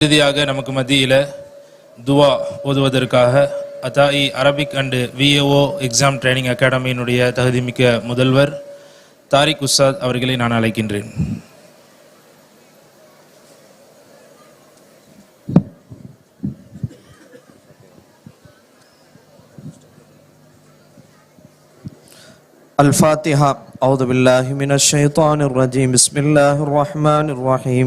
இறுதியாக நமக்கு மத்தியில துவா ஓதுவதற்காக அத்தாயி Arabic and VAO exam training அகாடமியினுடைய தகுதிமிக்க முதல்வர் தாரிக் உஸ்தாத் அவர்களை நான் அழைக்கின்றேன் الفاتحة أعوذ بالله من الشيطان الرجيم بسم الله الرحمن الرحيم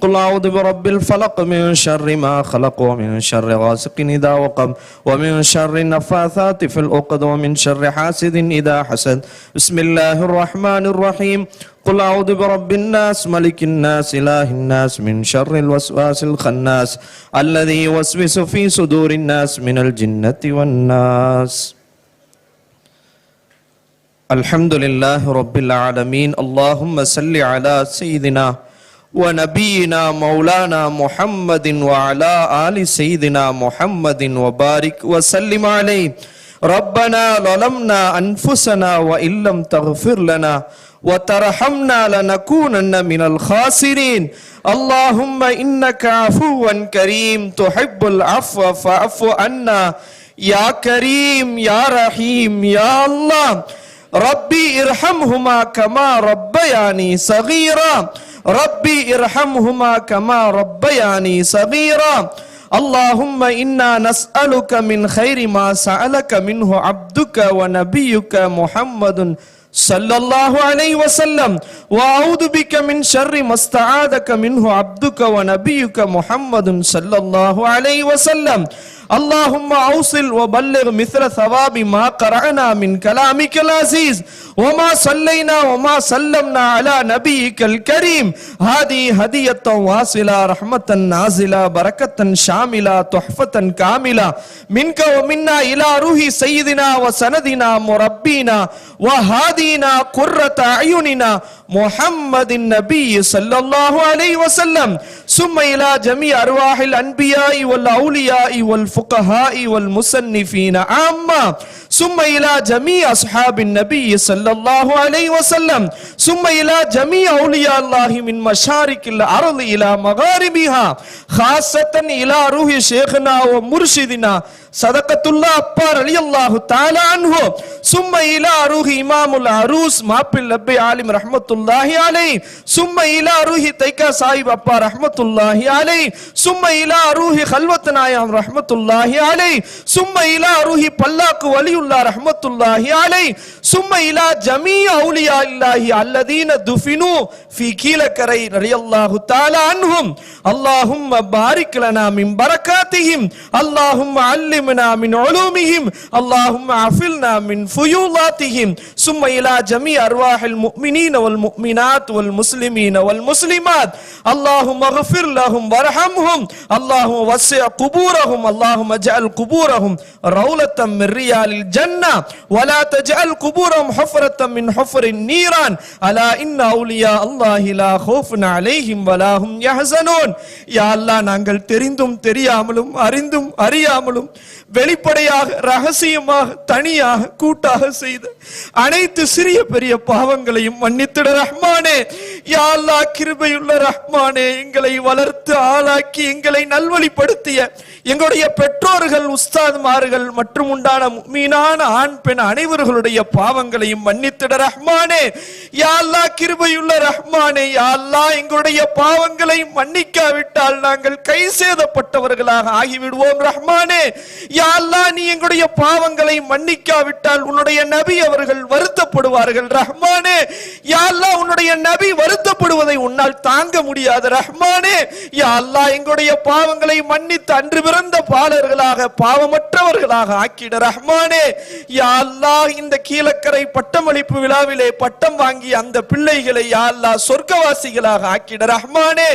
قل أعوذ برب الفلق من شر ما خلق ومن شر غاسق إذا وقب ومن شر النفاثات في العقد ومن شر حاسد إذا حسد. بسم الله الرحمن الرحيم. قل أعوذ برب الناس ملك الناس إله الناس من شر الوسواس الخناس الذي يوسوس في صدور الناس من الجنة والناس. الحمد لله رب العالمين. اللهم صل على سيدنا ونبينا مولانا محمد وعلى آل سيدنا محمد وبارك وسلم عليه. ربنا ظلمنا أنفسنا وإن لم تغفر لنا وترحمنا لنكونن من الخاسرين. اللهم إنك عفو كريم تحب العفو فاعف عنا. يا كريم يا رحيم يا الله. ربي ارحمهما كما ربياني صغيرا. ربي ارحمهما كما ربياني صغيرا. اللهم إنا نسألك من خير ما سألك منه عبدك ونبيك محمد صلى الله عليه وسلم. وأعوذ بك من شر ما استعاذك منه عبدك ونبيك محمد صلى الله عليه وسلم. اللهم اوصل وبلغ مثل ثواب ما قرأنا من كلامك العزيز. وما صلينا وما سلمنا على نبيك الكريم. هذه هدية واصلة رحمة نازلة بركة شاملة تحفة كاملة. منك ومنا إلى روح سيدنا وسندنا مربينا وهادينا قرة أعيننا محمد النبي صلى الله عليه وسلم. ثم إلى جميع أرواح الأنبياء والأولياء والفقهاء والمصنفين عامة. ثم إلى جميع أصحاب النبي صلى الله عليه وسلم. ثم إلى جميع أولياء الله من مشارق الأرض إلى مغاربها. خاصة إلى روح شيخنا ومرشدنا صدقة الله أبار رضي الله تعالى عنه. சும்ம இலா அருகி இமாமுல் அரூஸ் மாப்பிள் லப்பி ஆலிம் ரஹமத்துல்லாஹி அலை சும்ம இலா அருகி தைக்கா சாஹிப் அப்பா ரஹமத்துல்லாஹி அலை சும்ம இலா அருகி ஹல்வத் நாயம் ரஹமத்துல்லாஹி அலை சும்ம இலா அருகி பல்லாக்கு வலியுல்லா ரஹமத்துல்லாஹி அலை சும்ம இலா ஜமீ அவுலியா இல்லாஹி அல்லதீன துஃபினு ஃபி கீழக்கரை ரலியல்லாஹு தாலா அன்ஹும் اللهم بارك لنا من بركاتهم اللهم علمنا من علومهم اللهم عفلنا من فضل فيوضاتهم ثم إلى جميع أرواح المؤمنين والمؤمنات والمسلمين والمسلمات اللهم اغفر لهم وارحمهم اللهم وسع قبورهم اللهم اجعل قبورهم رولة من ريال الجنة ولا تجعل قبورهم حفرة من حفر النيران ألا إن أولياء الله لا خوف عليهم ولا هم يحزنون يا الله நாங்கள் தெரிந்தும் தெரியாமலும் அறிந்தும் அறியாமலும் வெளிப்படையாக ரகசியமாக தனியாக கூட்டாக செய்த அனைத்து சிறிய பெரிய பாவங்களையும் மன்னித்திட ரஹ்மானே. யாழ்லா கிருபையுள்ள ரஹ்மானே எங்களை வளர்த்து ஆளாக்கி எங்களை நல்வழிப்படுத்திய எங்களுடைய பெற்றோர்கள் உஸ்தாத்மார்கள் மற்றும் உண்டான மீனான ஆண் பெண் அனைவர்களுடைய பாவங்களையும் மன்னித்திட ரஹ்மானே. யாழ்லா கிருபையுள்ள ரஹ்மானே யாழ்லா எங்களுடைய பாவங்களை மன்னிக்காவிட்டால் நாங்கள் கை சேதப்பட்டவர்களாக ஆகிவிடுவோம் ரஹ்மானே. யா நீ எங்களுடைய பாவங்களை மன்னிக்காவிட்டால் உன்னுடைய நபி அவர்கள் வருத்தப்படுவார்கள். ரஹ்மானே யா அல்லாஹ் உன்னுடைய நபி வருத்தப்படுவதை உன்னால் தாங்க முடியாது. ரஹ்மானே யா அல்லாஹ் எங்களுடைய பாவங்களை மன்னித்து அன்று பிறந்த பாலர்களாக பாவமற்றவர்களாக ஆக்கிட. ரஹ்மானே யா அல்லாஹ் இந்த கீழக்கரை பட்டமளிப்பு விழாவிலே பட்டம் வாங்கி அந்த பிள்ளைகளை யா அல்லாஹ் சொர்க்கவாசிகளாக ஆக்கிட. ரஹ்மானே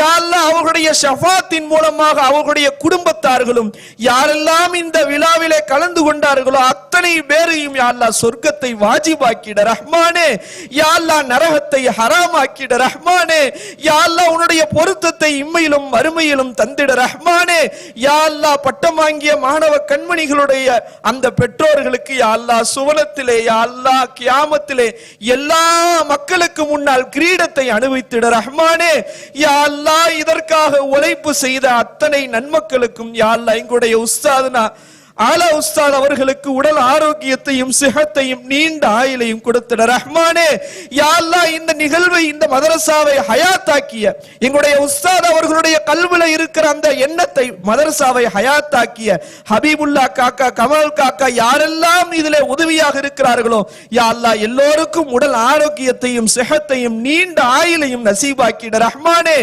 யா அல்லாஹ் அவர்களுடைய ஷஃபாத்தின் மூலமாக அவர்களுடைய குடும்பத்தார்களும் யாரெல்லாம் இந்த விழாவிலே கலந்து கொண்டார்களோ அத்தனை பேரையும் யாழ்லா சொர்க்கத்தை வாஜிபாக்கிட. ரஹ்மானே யாழ்லா நரகத்தை ஹராமாக்கிட. ரஹ்மானே யாழ்லா உன்னுடைய பொருத்தத்தை இம்மையிலும் மறுமையிலும் தந்திட. ரஹ்மானே யாழ்லா பட்டம் வாங்கிய மாணவ கண்மணிகளுடைய அந்த பெற்றோர்களுக்கு யாழ்லா சுவனத்திலே யாழ்லா கியாமத்திலே எல்லா மக்களுக்கு முன்னால் கிரீடத்தை அனுபவித்திட ரஹ்மானே யாழ்லா இதற்காக உழைப்பு செய்த அத்தனை நன்மக்களுக்கும் யாழ்லா எங்களுடைய எங்களுடைய esta ஆலா உஸ்தாத் அவர்களுக்கு உடல் ஆரோக்கியத்தையும் சிகத்தையும் நீண்ட ஆயிலையும் கொடுத்திட ரஹ்மானே யா இந்த நிகழ்வை இந்த மதரசாவை ஹயாத்தாக்கிய எங்களுடைய உஸ்தாத் அவர்களுடைய கல்வில இருக்கிற அந்த எண்ணத்தை மதரசாவை ஹயாத்தாக்கிய ஹபீபுல்லா காக்கா கமல் காக்கா யாரெல்லாம் இதுல உதவியாக இருக்கிறார்களோ யாழ்லா எல்லோருக்கும் உடல் ஆரோக்கியத்தையும் சிகத்தையும் நீண்ட ஆயிலையும் நசீபாக்கிட. ரஹ்மானே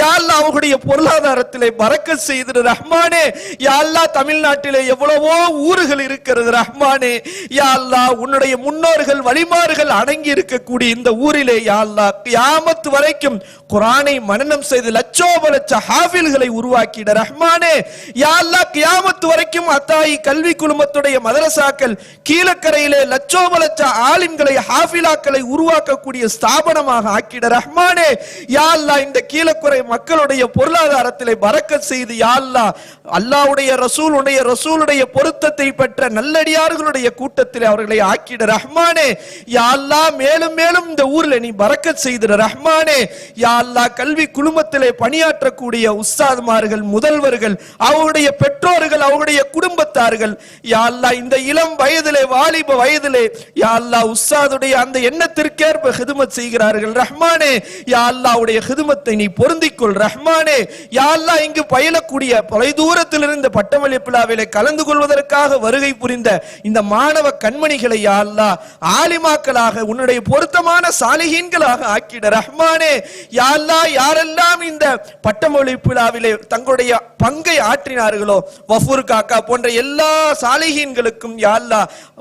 யாழ்லா அவங்களுடைய அவர்களுடைய பொருளாதாரத்திலே பறக்க செய்திட. ரஹ்மானே யாழ்லா தமிழ்நாட்டிலே எவ்வளவு ஊர்கள் இருக்கிறது ரஹ்மானே. யா அல்லாஹ் உன்னுடைய முன்னோர்கள் வழிமார்கள் அடங்கி இருக்கக்கூடிய இந்த ஊரிலே யாழ்லா கியாமத்து வரைக்கும் குரானை மனனம் செய்து லட்சோப லட்ச ஹாஃபில்களை உருவாக்கிட ரஹ்மானே. யாழ்லா கியாமத்து வரைக்கும் அத்தாயி கல்வி குழுமத்துடைய மதரசாக்கள் கீழக்கரையிலே லட்சோப லட்ச ஆலிம்களை ஹாஃபிலாக்களை உருவாக்கக்கூடிய ஸ்தாபனமாக ஆக்கிட ரஹ்மானே. யா அல்லாஹ் இந்த கீழக்குறை மக்களுடைய பொருளாதாரத்திலே பறக்க செய்து யா அல்லாஹ் ரசூலுடைய ரசூலுடைய பொருத்தத்தை பெற்ற நல்லடியார்களுடைய கூட்டத்தில் அவர்களை ஆக்கிட ரஹ்மானே. யாழ்லா மேலும் மேலும் இந்த ஊர்ல நீ பறக்க செய்திட ரஹ்மானே. யாழ்லா கல்வி குழுமத்திலே பணியாற்றக்கூடிய உஸ்தாதுமார்கள் முதல்வர்கள் அவருடைய பெற்றோர்கள் அவருடைய குடும்பத்தார்கள் யாழ்லா இந்த இளம் வயதிலே வாலிப வயதிலே யாழ்லா உஸ்தாதுடைய அந்த எண்ணத்திற்கேற்ப ஹிதுமத் செய்கிறார்கள் ரஹ்மானே. யாழ்லாவுடைய ஹிதுமத்தை நீ பொருந்திக்கொள் ரஹ்மானே. யாழ்லா இங்கு பயிலக்கூடிய தொலைதூரத்திலிருந்து இருந்த கலந்து கொள்வதற்காக வருகை புரிந்த இந்த மாணவ கண்மணிகளை யாழ்லா ஆலிமாக்களாக உன்னுடைய பொருத்தமான சாலிகீன்களாக ஆக்கிட ரஹ்மானே. யாழ்லா யாரெல்லாம் இந்த பட்டமொழி விழாவிலே தங்களுடைய பங்கை ஆற்றினார்களோ வஃபூர் காக்கா போன்ற எல்லா சாலிகீன்களுக்கும் யாழ்லா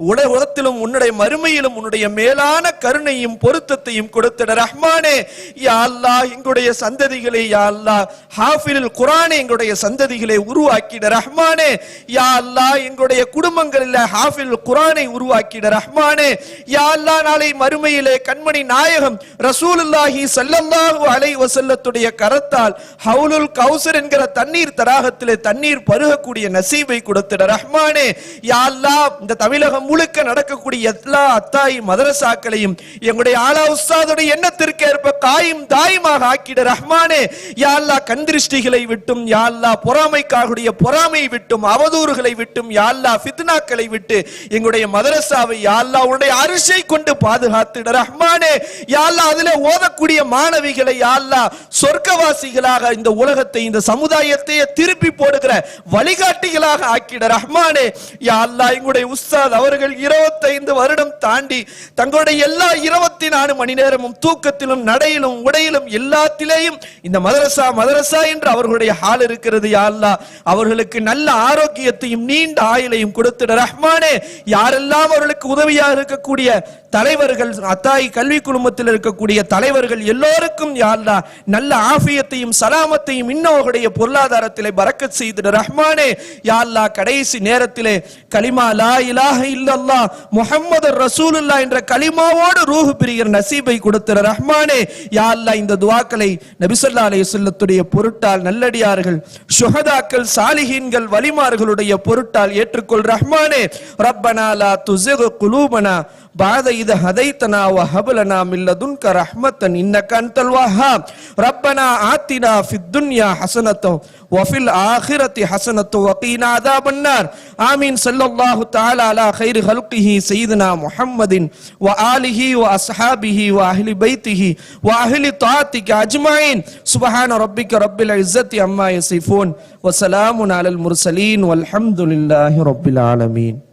உட உலகத்திலும் உன்னுடைய மறுமையிலும் உன்னுடைய மேலான கருணையும் பொருத்தத்தையும் கொடுத்திட ரஹ்மானே. யாழ்லா எங்களுடைய சந்ததிகளை யாழ்லா ஹாஃபிலில் குரானை எங்களுடைய சந்ததிகளை உருவாக்கிட ரஹ்மானே. யா அல்லாஹ் எங்களுடைய குடும்பங்களில் ஹாஃபில் குரானை உருவாக்கிட ரஹ்மானே. யா அல்லாஹ் நாளை மறுமையிலே கண்மணி நாயகம் ரசூலுல்லாஹி சல்லல்லாஹு அலை வசல்லத்துடைய கரத்தால் ஹவுலுல் கௌசர் என்கிற தண்ணீர் தராகத்திலே தண்ணீர் பருகக்கூடிய நசீபை கொடுத்திட ரஹ்மானே. யா அல்லாஹ் இந்த தமிழகம் முழுக்க நடக்கக்கூடிய எல்லா அத்தாயி மதரசாக்களையும் எங்களுடைய ஆலா உஸ்தாதுடைய எண்ணத்திற்கு ஏற்ப காயும் தாயுமாக ஆக்கிட ரஹ்மானே. யா அல்லாஹ் கந்திருஷ்டிகளை விட்டும் யா அல்லாஹ் பொறாமைக்காகுடைய பொறாமை விட்டும் அவதூறுகளை விட்டும் விட்டும் யாழ்லா ஃபித்னாக்களை விட்டு எங்களுடைய மதரசாவை யாழ்லா அல்லாஹ் உன்னுடைய அரிசை கொண்டு பாதுகாத்துட. ரஹ்மானே யாழ்லா அதில் ஓதக்கூடிய மாணவிகளை யாழ்லா சொர்க்கவாசிகளாக இந்த உலகத்தை இந்த சமுதாயத்தையே திருப்பி போடுகிற வழிகாட்டிகளாக ஆக்கிட. ரஹ்மானே யாழ்லா எங்களுடைய உஸ்தாத் அவர்கள் இருபத்தைந்து வருடம் தாண்டி தங்களுடைய எல்லா இருபத்தி நாலு மணி நேரமும் தூக்கத்திலும் நடையிலும் உடையிலும் எல்லாத்திலேயும் இந்த மதரசா மதரசா என்று அவர்களுடைய ஹால் இருக்கிறது. யாழ்லா அவர்களுக்கு நல்ல ஆரோக்கியத்தையும் நீ நீண்ட ஆயுளையும் கொடுத்துட ரஹ்மானே யாரெல்லாம் அவர்களுக்கு உதவியாக இருக்கக்கூடிய தலைவர்கள் அத்தாய் கல்வி குழுமத்தில் இருக்கக்கூடிய தலைவர்கள் எல்லோருக்கும் யாழ்லா நல்ல ஆஃபியத்தையும் சலாமத்தையும் இன்னும் அவர்களுடைய பொருளாதாரத்திலே பறக்க செய்திட ரஹ்மானே. யாழ்லா கடைசி நேரத்திலே கலிமா லா இலாக இல்லல்லா முஹம்மது ரசூலுல்லா என்ற கலிமாவோடு ரூஹு பிரியர் நசீபை கொடுத்திட ரஹ்மானே. யாழ்லா இந்த துவாக்களை நபிசல்லா அலைய அலைஹி பொருட்டால் நல்லடியார்கள் சுகதாக்கள் சாலிகீன்கள் வலிமார்களுடைய தொட்டால் ஏற்றுக்கொள் ரஹ்மானே. ரப்பனா லா துசிகு குலூபனா. பாத இது ஹதைத்தனா வ ஹபலனா மில்லதுன்க ரஹ்மத்தன். இன்னக்க அன்தல் ரப்பனா ஆத்தினா ஃபித் துன்யா ஹசனத்தோ. وفي الآخرة حسنة وقنا عذاب النار. آمين. صلى الله تعالى على خير خلقه سيدنا محمد وآله وأصحابه وأهل بيته وأهل طاعتك أجمعين. سبحان ربك رب العزة عما يصفون. وسلام على المرسلين والحمد لله رب العالمين.